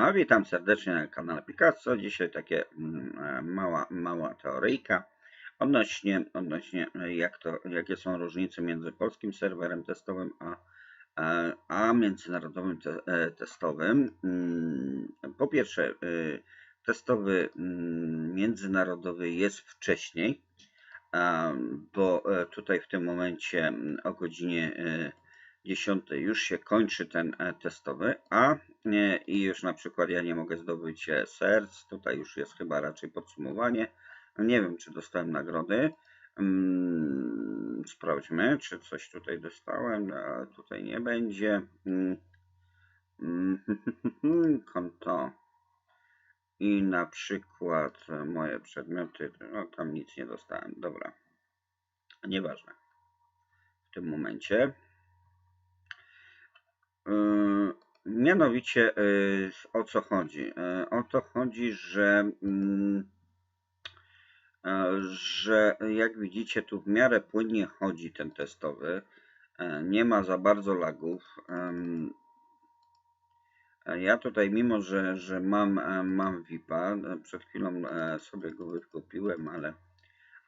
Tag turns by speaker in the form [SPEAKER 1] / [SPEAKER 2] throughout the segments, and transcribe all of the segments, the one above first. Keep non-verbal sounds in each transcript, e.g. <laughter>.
[SPEAKER 1] A witam serdecznie na kanale Picasso. Dzisiaj takie mm, e, mała, mała teoryjka odnośnie, odnośnie e, jak to, jakie są różnice między polskim serwerem testowym a, a, a międzynarodowym te, e, testowym. Mm, Po pierwsze, testowy mm, międzynarodowy jest wcześniej, bo e, tutaj w tym momencie o godzinie e, 10 już się kończy ten e, testowy, a nie, i już na przykład ja nie mogę zdobyć e, serc, tutaj już jest chyba raczej podsumowanie. Nie wiem, czy dostałem nagrody. Mm, Sprawdźmy, czy coś tutaj dostałem. A tutaj nie będzie. Mm, mm, <laughs> Konto. I na przykład e, moje przedmioty, no tam nic nie dostałem. Dobra. Nieważne. W tym momencie. Yy, Mianowicie yy, o co chodzi? Yy, O to chodzi, że, mm, e, że jak widzicie tu w miarę płynnie chodzi ten testowy. E, Nie ma za bardzo lagów. E, Ja tutaj mimo, że, że mam, e, mam VIPa, e, przed chwilą e, sobie go wykupiłem, ale,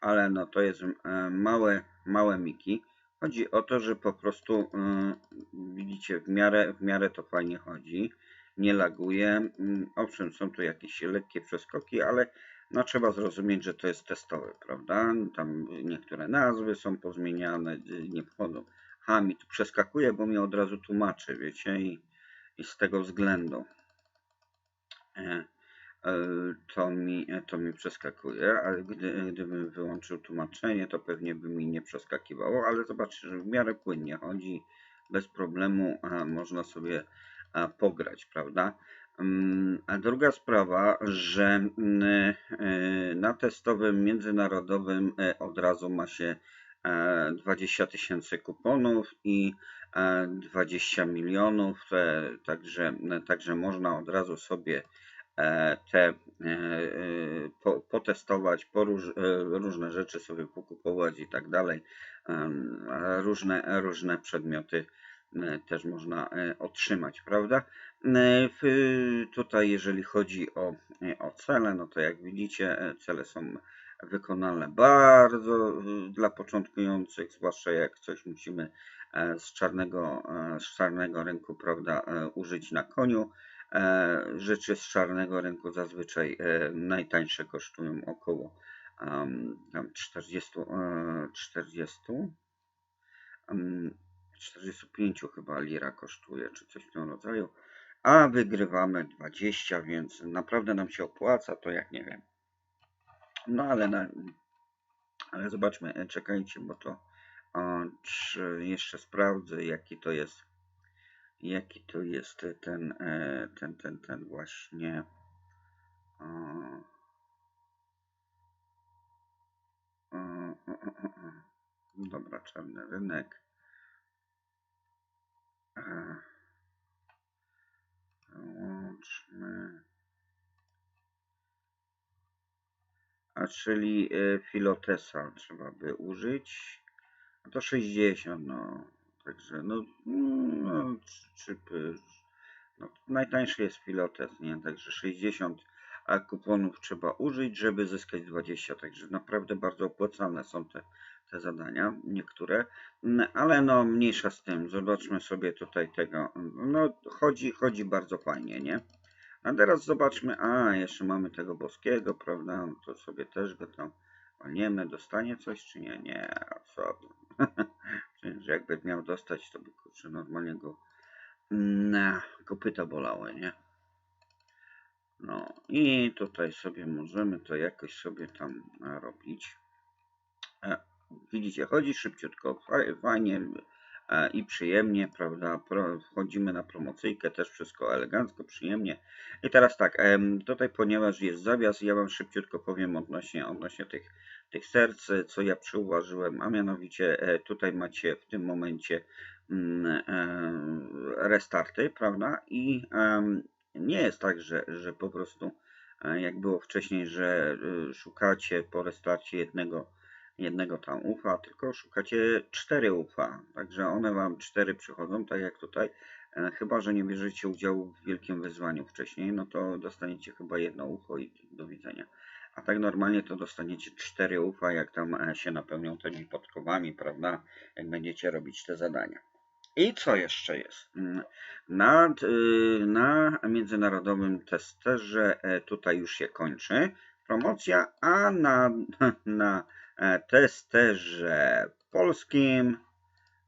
[SPEAKER 1] ale no to jest e, małe, małe miki. Chodzi o to, że po prostu widzicie, w miarę, w miarę to fajnie chodzi, nie laguje. Mm, Owszem, są tu jakieś lekkie przeskoki, ale no, trzeba zrozumieć, że to jest testowe, prawda? Tam niektóre nazwy są pozmieniane, y, nie wchodzą. Ha, mi tu przeskakuje, bo mi od razu tłumaczy, wiecie, i, i z tego względu. E, e, to mi, to mi przeskakuje, ale gdy, gdybym wyłączył tłumaczenie, to pewnie by mi nie przeskakiwało, ale zobaczcie, że w miarę płynnie chodzi, bez problemu a, można sobie a, pograć, prawda? Mm, A druga sprawa, że mm, e, na testowym międzynarodowym e, od razu ma się e, 20 tysięcy kuponów i e, 20 milionów, e, także, także można od razu sobie e, te e, e, po, potestować, e, różne rzeczy sobie pokupować i tak dalej. Różne, różne przedmioty e, też można e, otrzymać, prawda? E, Tutaj jeżeli chodzi o, e, o cele, no to jak widzicie e, cele są wykonalne bardzo e, dla początkujących, zwłaszcza jak coś musimy e, z czarnego, e, z czarnego rynku, prawda, e, użyć na koniu. E, Rzeczy z czarnego rynku zazwyczaj e, najtańsze kosztują około tam 40, e, 40 em, 45 chyba lira kosztuje, czy coś w tym rodzaju, a wygrywamy 20, więc naprawdę nam się opłaca, to jak nie wiem. No ale, na, ale zobaczmy, e, czekajcie, bo to e, czy jeszcze sprawdzę, jaki to jest, jaki to jest ten, e, ten, ten, ten właśnie. e, e. Dobra, czarny rynek. Wyłączmy. A czyli e, filotesa trzeba by użyć. A to 60, no. Także no, no czy, no najtańszy jest filotes, nie? Także 60 a kuponów trzeba użyć, żeby zyskać 20. Także naprawdę bardzo opłacalne są te, te zadania, niektóre. Mm, Ale no mniejsza z tym. Zobaczmy sobie tutaj tego. No chodzi, chodzi bardzo fajnie, nie? A teraz zobaczmy, a jeszcze mamy tego boskiego, prawda? No To sobie też go tam walniemy. Dostanie coś czy nie? Nie, co? <laughs> Przecież jakby miał dostać, to by kurczę normalnie go mm, kopyta bolały, nie? No i tutaj sobie możemy to jakoś sobie tam e, robić. Widzicie, chodzi szybciutko, fa- fajnie e, i przyjemnie, prawda? Wchodzimy na promocyjkę, też wszystko elegancko, przyjemnie. I teraz tak, tutaj ponieważ jest zawias, ja Wam szybciutko powiem odnośnie, odnośnie tych, tych serc, co ja przyuważyłem, a mianowicie e, tutaj macie w tym momencie mm, e, restarty, prawda? I nie jest tak, że, że po prostu jak było wcześniej, że y, szukacie po restarcie jednego jednego tam ufa, tylko szukacie cztery ufa. Także one wam cztery przychodzą, tak jak tutaj. E, Chyba, że nie bierzecie udziału w wielkim wyzwaniu wcześniej, no to dostaniecie chyba jedno ucho i do widzenia. A tak normalnie to dostaniecie cztery ucha, jak tam e, się napełnią tymi podkowami, prawda? Jak będziecie robić te zadania. I co jeszcze jest? Mm, Na, y, na międzynarodowym testerze e, tutaj już się kończy promocja, a na, <laughs> na testerze polskim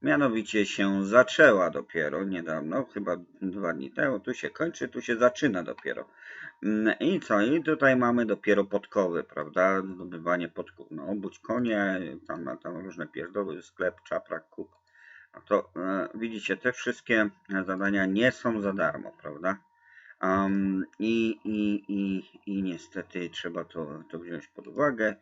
[SPEAKER 1] mianowicie się zaczęła dopiero niedawno, chyba dwa dni temu. Tu się kończy, tu się zaczyna dopiero. Mm, I co? I tutaj mamy dopiero podkowy, prawda? Zdobywanie podków. No, obudź konie, tam, tam różne pierdoły, sklep, czaprak, kup. No to e, widzicie, te wszystkie zadania nie są za darmo, prawda? Um, i, i, i, I niestety trzeba to, to wziąć pod uwagę,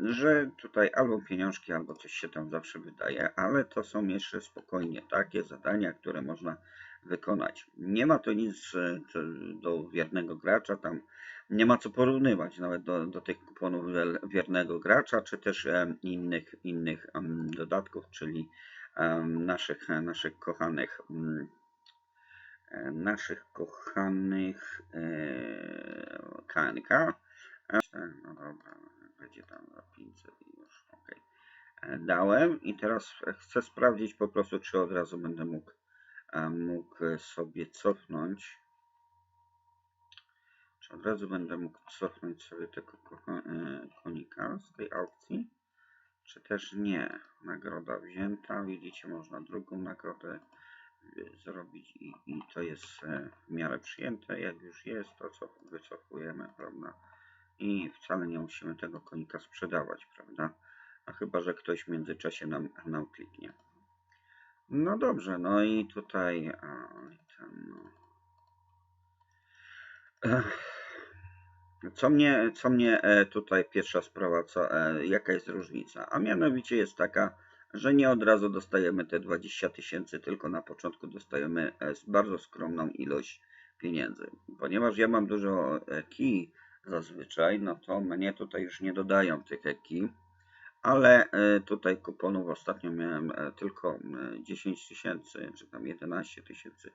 [SPEAKER 1] że tutaj albo pieniążki, albo coś się tam zawsze wydaje, ale to są jeszcze spokojnie takie zadania, które można wykonać. Nie ma to nic e, do wiernego gracza, tam nie ma co porównywać nawet do, do tych kuponów wiernego gracza, czy też innych, innych dodatków, czyli naszych, naszych kochanych mm, e, naszych kochanych e, KNK. E, No dobra, będzie tam za 500 i już, ok. Dałem i teraz chcę sprawdzić po prostu, czy od razu będę mógł, e, mógł sobie cofnąć. Czy od razu będę mógł cofnąć sobie tego e, konika z tej aukcji? Czy też nie? Nagroda wzięta. Widzicie, można drugą nagrodę zrobić i, i to jest e, w miarę przyjęte. Jak już jest, to co wycofujemy, prawda? I wcale nie musimy tego konika sprzedawać, prawda? A chyba, że ktoś w międzyczasie nam, nam kliknie. No dobrze, no i tutaj tam, no. Co mnie, co mnie e, tutaj pierwsza sprawa, co, e, jaka jest różnica? A mianowicie jest taka, że nie od razu dostajemy te 20 tysięcy, tylko na początku dostajemy e, bardzo skromną ilość pieniędzy. Ponieważ ja mam dużo kij zazwyczaj, no to mnie tutaj już nie dodają tych e, kij, ale e, tutaj kuponów ostatnio miałem e, tylko e, 10 tysięcy, czy tam 11 tysięcy.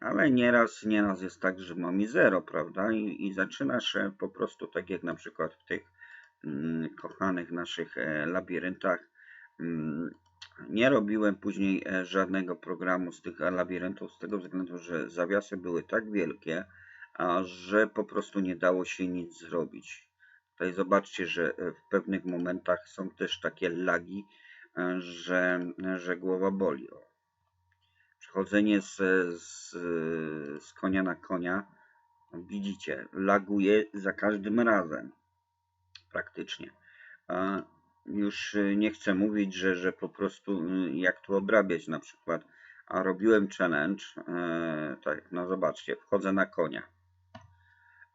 [SPEAKER 1] Ale nieraz, nieraz jest tak, że mam i zero, prawda? I, i zaczynasz e, po prostu tak jak na przykład w tych mm, kochanych naszych e, labiryntach. Mm, nie robiłem później e, żadnego programu z tych e, labiryntów z tego względu, że zawiasy były tak wielkie, że po prostu nie dało się nic zrobić. Tutaj zobaczcie, że e, w pewnych momentach są też takie lagi, e, że, że głowa boli. O. Przechodzenie z, z, z konia na konia, widzicie, laguje za każdym razem praktycznie. A już y, nie chcę mówić, że, że po prostu jak tu obrabiać na przykład. A robiłem challenge, e, tak, no zobaczcie, wchodzę na konia.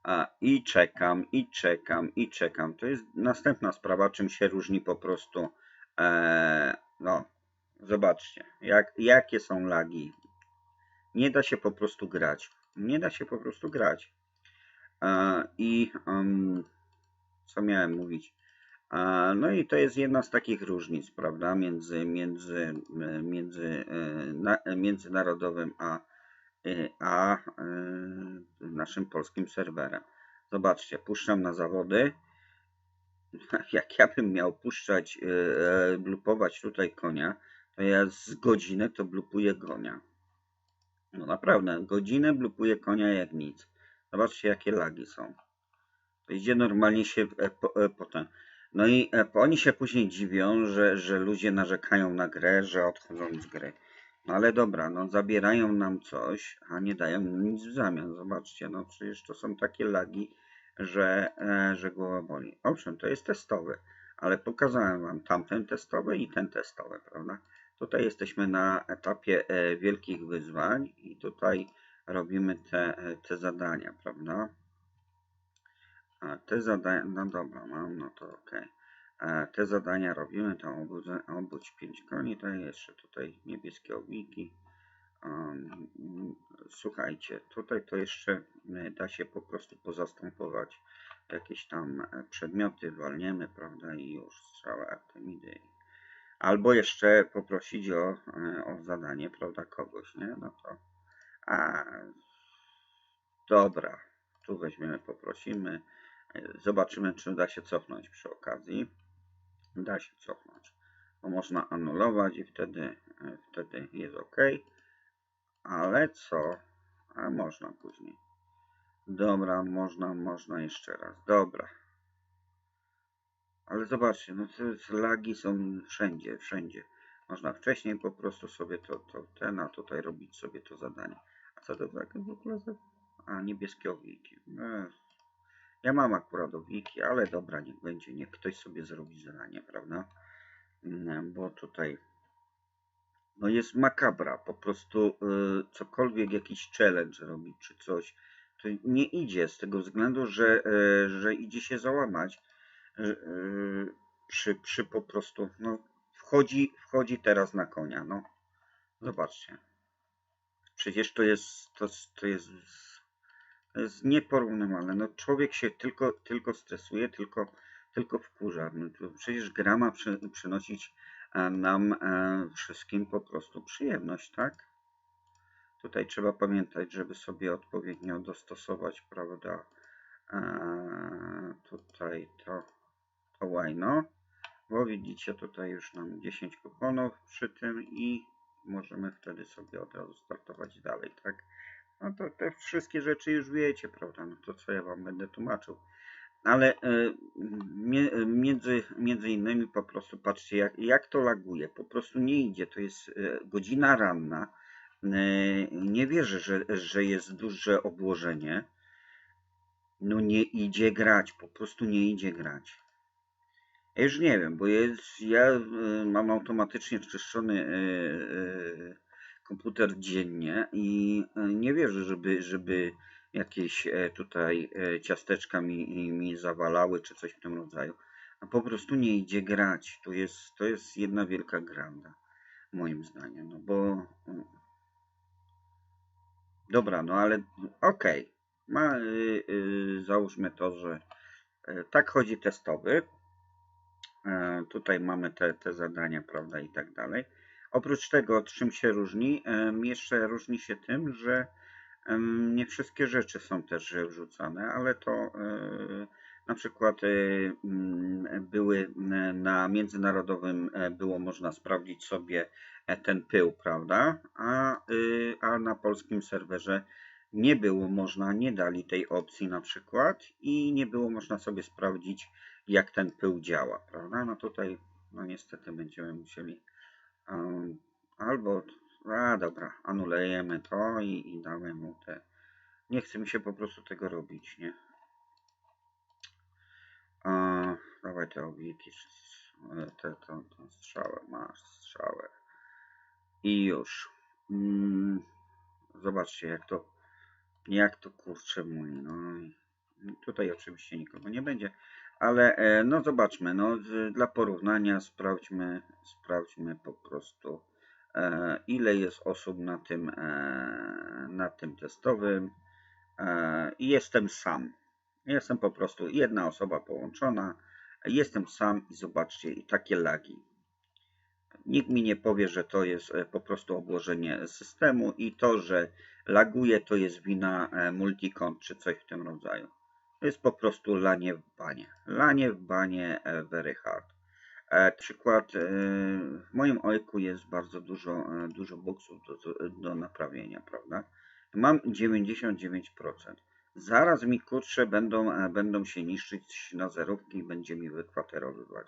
[SPEAKER 1] A, I czekam, i czekam, i czekam. To jest następna sprawa, czym się różni po prostu. E, no, zobaczcie, jak, jakie są lagi. Nie da się po prostu grać. Nie da się po prostu grać. E, I em, co miałem mówić? A, No i to jest jedna z takich różnic, prawda, między, między, e, między e, na, międzynarodowym a, e, a e, naszym polskim serwerem. Zobaczcie, puszczam na zawody. <laughs> Jak ja bym miał puszczać, e, e, blupować tutaj konia, to ja z godzinę to blupuję konia. No naprawdę, godzinę blupuję konia jak nic. Zobaczcie, jakie lagi są. To idzie normalnie się e, po, e, potem. No i e, oni się później dziwią, że, że ludzie narzekają na grę, że odchodzą z gry. No ale dobra, no zabierają nam coś, a nie dają nic w zamian. Zobaczcie, no przecież to są takie lagi, że, e, że głowa boli. Owszem, to jest testowy, ale pokazałem wam tamten testowy i ten testowy, prawda? Tutaj jesteśmy na etapie e, wielkich wyzwań i tutaj robimy te, e, te zadania, prawda? A te zadania, no dobra, mam, no to ok. Te zadania robimy, to obudź, obudź 5 koni, to jeszcze tutaj niebieskie ogniki. Słuchajcie, tutaj to jeszcze e, da się po prostu pozastępować jakieś tam e, przedmioty, walniemy, prawda, i już strzała Artemidy. Albo jeszcze poprosić o, e, o zadanie, prawda, kogoś, nie? No to. A, dobra, tu weźmiemy, poprosimy. Zobaczymy, czy da się cofnąć przy okazji. Da się cofnąć. Bo można anulować i wtedy, e, wtedy jest ok. Ale co? A można później. Dobra, można, można jeszcze raz. Dobra. Ale zobaczcie, no to jest, lagi są wszędzie, wszędzie. Można wcześniej po prostu sobie to, to ten, a tutaj robić sobie to zadanie. A co to tak w ogóle za... A, niebieskie owiki. E, ja mam akurat owiki, ale dobra, niech będzie, niech ktoś sobie zrobi zadanie, prawda? Mm, Bo tutaj no jest makabra, po prostu y, cokolwiek jakiś challenge robić czy coś, to nie idzie z tego względu, że, y, że idzie się załamać y, y, przy, przy po prostu, no wchodzi, wchodzi teraz na konia, no zobaczcie. Przecież to jest, to, to jest, jest nieporównywalne. No człowiek się tylko, tylko stresuje, tylko, tylko wkurza. No, przecież gra ma przy, przynosić e, nam e, wszystkim po prostu przyjemność, tak? Tutaj trzeba pamiętać, żeby sobie odpowiednio dostosować, prawda? E, tutaj to, to łajno, bo widzicie tutaj już nam 10 kuponów przy tym i możemy wtedy sobie od razu startować dalej, tak? No to te wszystkie rzeczy już wiecie, prawda? No to co ja wam będę tłumaczył. Ale mie- między, między innymi po prostu patrzcie, jak, jak to laguje. Po prostu nie idzie. To jest e, godzina ranna. E, Nie wierzę, że, że jest duże obłożenie. No nie idzie grać, po prostu nie idzie grać. Ja już nie wiem, bo jest, ja mam automatycznie czyszczony e, komputer dziennie i e, nie wierzę, żeby, żeby jakieś e, tutaj e, ciasteczka mi, mi zawalały czy coś w tym rodzaju. A po prostu nie idzie grać. To jest, to jest jedna wielka granda, moim zdaniem. No bo mm, dobra, no ale okej. Ma, y, y, załóżmy to, że e, tak chodzi testowy. Tutaj mamy te, te zadania, prawda, i tak dalej. Oprócz tego, czym się różni, jeszcze różni się tym, że nie wszystkie rzeczy są też wrzucane, ale to e, na przykład e, były e, na międzynarodowym było można sprawdzić sobie ten pył, prawda? A, y, a na polskim serwerze nie było można, nie dali tej opcji na przykład i nie było można sobie sprawdzić, jak ten pył działa, prawda? No tutaj, no niestety będziemy musieli albo, a dobra, anulujemy to i, i damy mu te, nie chce mi się po prostu tego robić, nie? A, dawaj te owiki, e, te, tą, tą strzałę, masz strzałę i już. Mm, zobaczcie, jak to, jak to kurczę mówi, no tutaj oczywiście nikogo nie będzie, ale e, no zobaczmy, no dla porównania sprawdźmy, sprawdźmy po prostu e, ile jest osób na tym, e, na tym testowym i jestem sam. Jestem po prostu jedna osoba połączona, jestem sam i zobaczcie i takie lagi. Nikt mi nie powie, że to jest po prostu obłożenie systemu i to, że laguje, to jest wina multicont czy coś w tym rodzaju. To jest po prostu lanie w banie. Lanie w banie e, very hard. E, przykład, e, w moim ojku jest bardzo dużo, dużo boksów do, do naprawienia, prawda? Mam 99%. Zaraz mi kurcze będą, będą się niszczyć na zerówki i będzie mi wykwaterowywać.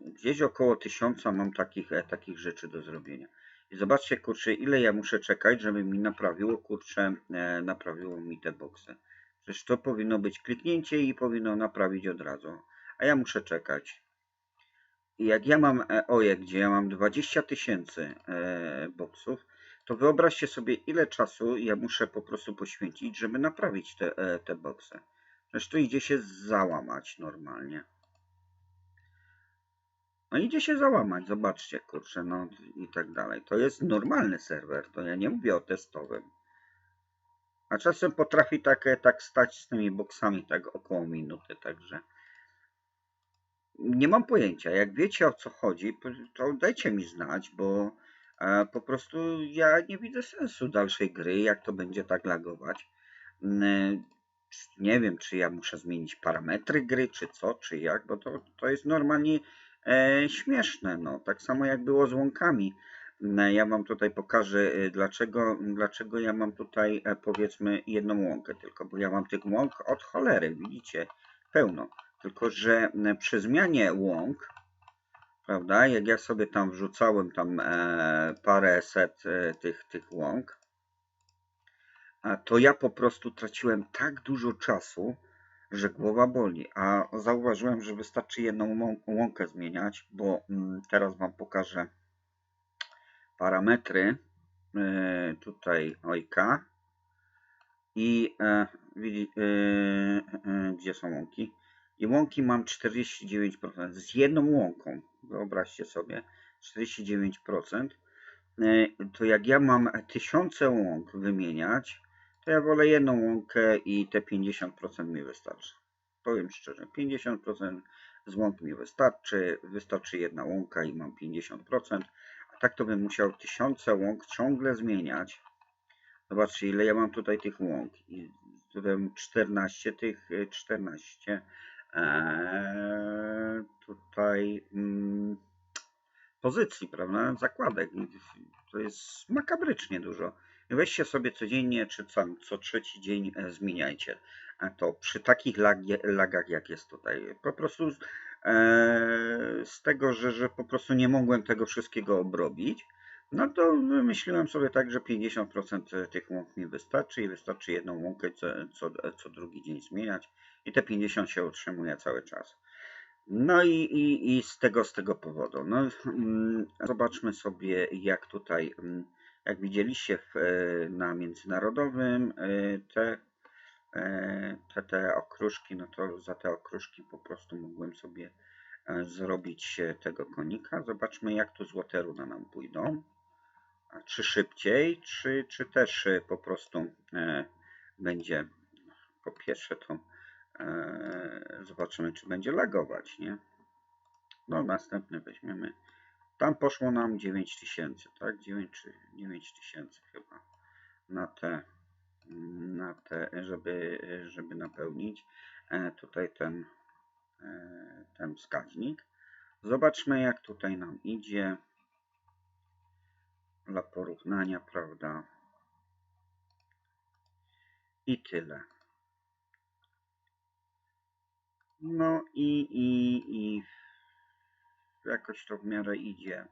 [SPEAKER 1] Gdzieś około tysiąca mam takich, takich rzeczy do zrobienia. I zobaczcie, kurczę, ile ja muszę czekać, żeby mi naprawiło, kurczę, e, naprawiło mi te boksy. Przecież to powinno być kliknięcie i powinno naprawić od razu. A ja muszę czekać. I jak ja mam e, oje, gdzie ja mam 20 tysięcy e, boksów, to wyobraźcie sobie, ile czasu ja muszę po prostu poświęcić, żeby naprawić te, e, te boksy. Przecież to idzie się załamać normalnie. No idzie się załamać, zobaczcie, kurczę, no i tak dalej. To jest normalny serwer, to ja nie mówię o testowym. A czasem potrafi tak, tak stać z tymi boksami tak około minuty, także nie mam pojęcia. Jak wiecie o co chodzi, to dajcie mi znać, bo e, po prostu ja nie widzę sensu dalszej gry, jak to będzie tak lagować. Mm, Nie wiem, czy ja muszę zmienić parametry gry, czy co, czy jak, bo to, to jest normalnie e, śmieszne. No. Tak samo jak było z łąkami. Ja wam tutaj pokażę, y, dlaczego, dlaczego ja mam tutaj e, powiedzmy jedną łąkę tylko, bo ja mam tych łąk od cholery, widzicie, pełno. Tylko, że przy zmianie łąk, prawda, jak ja sobie tam wrzucałem tam e, parę set e, tych, tych łąk, to ja po prostu traciłem tak dużo czasu, że głowa boli. A zauważyłem, że wystarczy jedną łą- łąkę zmieniać, bo mm, teraz Wam pokażę parametry. E, tutaj ojka. I e, widzi, e, gdzie są łąki? I łąki mam 49% z jedną łąką. Wyobraźcie sobie, 49%. E, To jak ja mam tysiące łąk wymieniać, to ja wolę jedną łąkę i te 50% mi wystarczy. Powiem szczerze, 50% z łąk mi wystarczy, wystarczy jedna łąka i mam 50%, a tak to bym musiał tysiące łąk ciągle zmieniać. Zobaczcie, ile ja mam tutaj tych łąk. I tutaj mam 14 tych, y, 14. Eee, tutaj mm, pozycji, prawda? Zakładek. To jest makabrycznie dużo. Weźcie sobie codziennie, czy co, trzeci dzień e, zmieniajcie. A to przy takich lagie, lagach, jak jest tutaj. Po prostu z, e, z tego, że, że po prostu nie mogłem tego wszystkiego obrobić, no to wymyśliłem sobie tak, że 50% tych łąk mi wystarczy i wystarczy jedną łąkę co, co, co drugi dzień zmieniać i te 50 się utrzymuje cały czas. No i, i, i z tego z tego powodu. No, mm, zobaczmy sobie, jak tutaj, mm, jak widzieliście w, e, na międzynarodowym, e, te, te, te okruszki, no to za te okruszki po prostu mogłem sobie zrobić tego konika. Zobaczmy, jak tu złote runa nam pójdą. Czy szybciej, czy, czy też e, po prostu e, będzie po pierwsze to e, zobaczymy, czy będzie lagować, nie? No, następny weźmiemy. Tam poszło nam 9000, tak? 9000 chyba na te, na te żeby, żeby napełnić tutaj ten, ten wskaźnik. Zobaczmy, jak tutaj nam idzie dla porównania, prawda? I tyle. No i, i, i jakoś to w miarę idzie.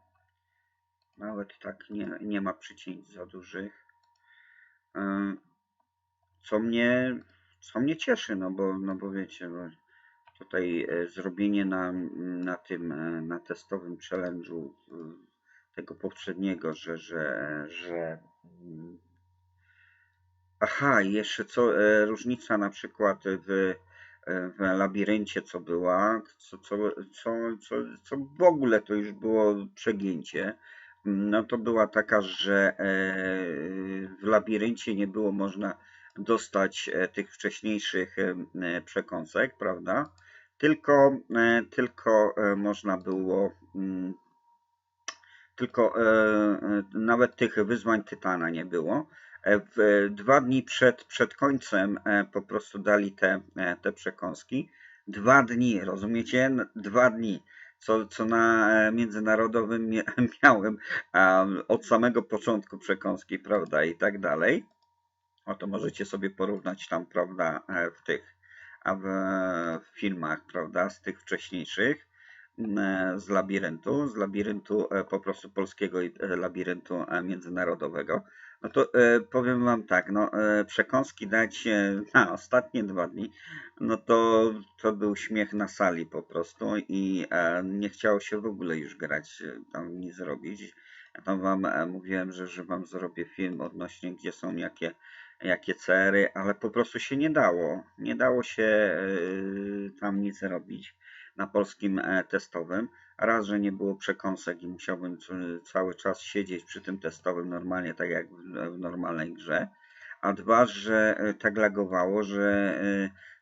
[SPEAKER 1] Nawet tak nie, nie ma przycięć za dużych. E, Co mnie, co mnie cieszy, no bo, no bo wiecie, bo tutaj e, zrobienie na, na tym, e, na testowym challenge'u e, tego poprzedniego, że, że, że mm, aha, jeszcze co, różnica na przykład w, w labiryncie, co była, co, co, co, co, co w ogóle to już było przegięcie, no to była taka, że w labiryncie nie było można dostać tych wcześniejszych przekąsek, prawda? Tylko, e, tylko e, można było mm, tylko e, nawet tych wyzwań Tytana nie było. W, dwa dni przed, przed końcem po prostu dali te, te przekąski. Dwa dni, rozumiecie? Dwa dni. Co, co na międzynarodowym mia- <laughs> miałem od samego początku przekąski, prawda, i tak dalej. O to możecie sobie porównać tam, prawda, w tych w, filmach, prawda, z tych wcześniejszych m, e, z labiryntu, z labiryntu e, po prostu polskiego i e, labiryntu międzynarodowego. No to powiem Wam tak, no przekąski dać na ostatnie dwa dni, no to, to był śmiech na sali po prostu i nie chciało się w ogóle już grać, tam nic zrobić. Ja tam Wam mówiłem, że, że Wam zrobię film odnośnie gdzie są jakie, jakie cery, ale po prostu się nie dało. Nie dało się e, tam nic robić na polskim e, testowym. Raz, że nie było przekąsek i musiałbym cały czas siedzieć przy tym testowym normalnie, tak jak w, normalnej grze. A dwa, że e, tak lagowało, że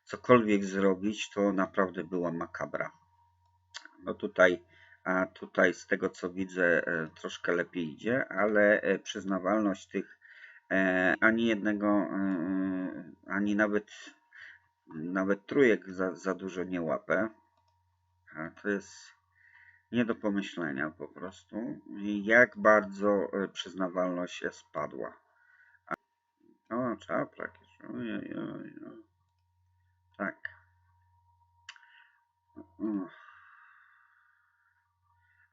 [SPEAKER 1] cokolwiek zrobić, to naprawdę była makabra. No tutaj, a tutaj z tego co widzę troszkę lepiej idzie, ale przyznawalność tych ani jednego, e, ani nawet nawet trójek za, za dużo nie łapę. To jest nie do pomyślenia po prostu, jak bardzo e, przyznawalność spadła. A- O, czaprak. jeszcze. Tak.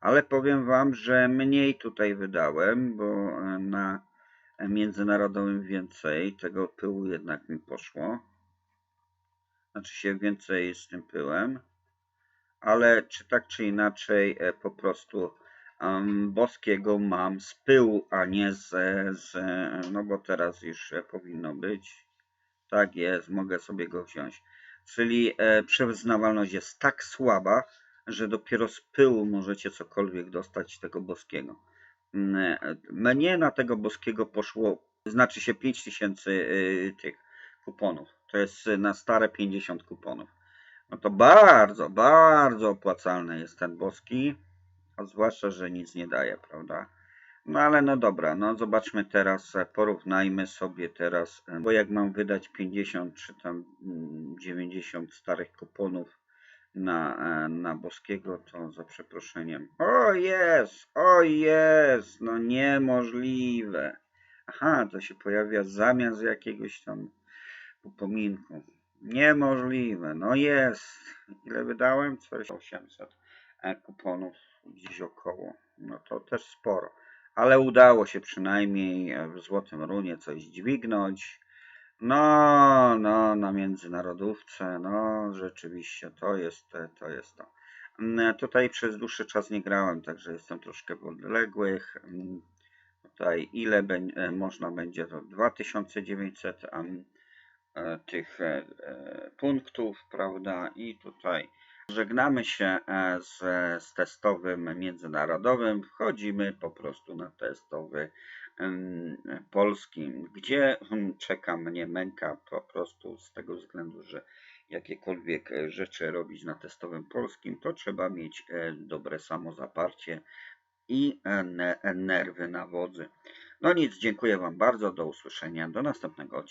[SPEAKER 1] Ale powiem Wam, że mniej tutaj wydałem, bo e, na międzynarodowym więcej tego pyłu jednak mi poszło. Znaczy się więcej z tym pyłem. Ale czy tak czy inaczej e, po prostu em, boskiego mam z pyłu, a nie z, z no bo teraz już e, powinno być. Tak jest, mogę sobie go wziąć. Czyli e, jest tak słaba, że dopiero z pyłu możecie cokolwiek dostać tego boskiego. Mm, e, Mnie na tego boskiego poszło, znaczy się 5000 y, tych kuponów. To jest na stare 50 kuponów. No to bardzo, bardzo opłacalny jest ten boski, a zwłaszcza, że nic nie daje, prawda? No ale no dobra, no zobaczmy teraz, e, porównajmy sobie teraz, e, bo jak mam wydać 50 czy tam mm, 90 starych kuponów na, e, na boskiego, to za przeproszeniem. O jest, o jest, no niemożliwe. Aha, to się pojawia zamiast jakiegoś tam upominku. Niemożliwe, no jest. Ile wydałem? Coś 800 e, kuponów gdzieś około. No to też sporo. Ale udało się przynajmniej e, w Złotym Runie coś dźwignąć. No, no, na międzynarodówce, no rzeczywiście, to jest, to jest to. Mm, Tutaj przez dłuższy czas nie grałem, także jestem troszkę w odległych. Mm, Tutaj ile beń- e, można będzie, to 2900 am, e, tych e, punktów, prawda? I tutaj żegnamy się z, z testowym międzynarodowym. Wchodzimy po prostu na testowy polski, gdzie czeka mnie męka po prostu z tego względu, że jakiekolwiek e, rzeczy robić na testowym polskim, to trzeba mieć e, dobre samozaparcie i e, ne- nerwy na wodzy. No nic, dziękuję Wam bardzo, do usłyszenia, do następnego odcinka.